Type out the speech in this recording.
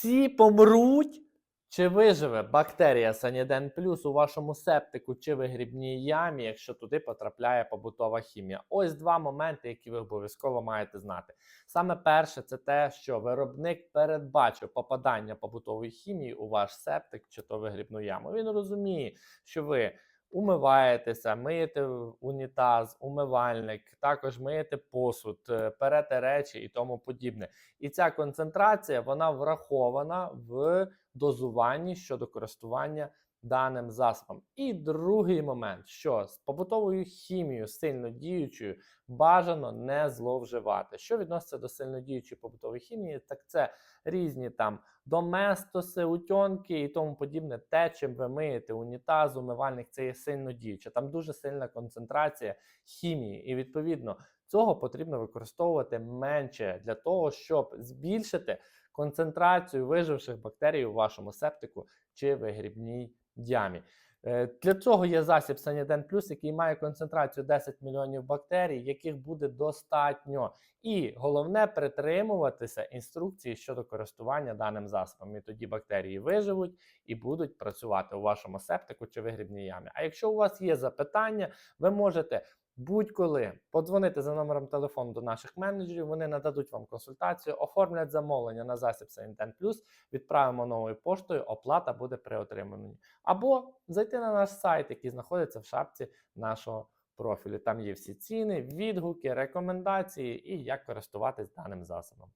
всі помруть. Чи виживе бактерія Саніден Плюс у вашому септику чи вигрібній ямі, якщо туди потрапляє побутова хімія? Ось два моменти, які ви обов'язково маєте знати. Саме перше, це те, що виробник передбачив попадання побутової хімії у ваш септик чи то вигрібну яму. Він розуміє, що ви умиваєтеся, миєте унітаз, умивальник, також миєте посуд, е, перете речі і тому подібне. І ця концентрація вона врахована в дозуванні щодо користування даним засобом. І другий момент, що з побутовою хімією сильно діючою бажано не зловживати. Що відноситься до сильнодіючої побутової хімії, так це різні там доместоси, утьонки і тому подібне. Те, чим ви миєте унітаз, умивальник, це є сильно діюче. Там дуже сильна концентрація хімії, і відповідно цього потрібно використовувати менше для того, щоб збільшити концентрацію виживших бактерій у вашому септику чи вигрібній ямі. Е, Для цього є засіб Саніден Плюс, який має концентрацію 10 мільйонів бактерій, яких буде достатньо. І головне притримуватися інструкції щодо користування даним засобом. І тоді бактерії виживуть і будуть працювати у вашому септику чи вигрібній ямі. А якщо у вас є запитання, ви можете будь-коли подзвонити за номером телефону до наших менеджерів. Вони нададуть вам консультацію, оформлять замовлення на засіб Санітен Плюс, відправимо новою поштою, оплата буде при отриманні. Або зайти на наш сайт, який знаходиться в шапці нашого профілю. Там є всі ціни, відгуки, рекомендації і як користуватись даним засобом.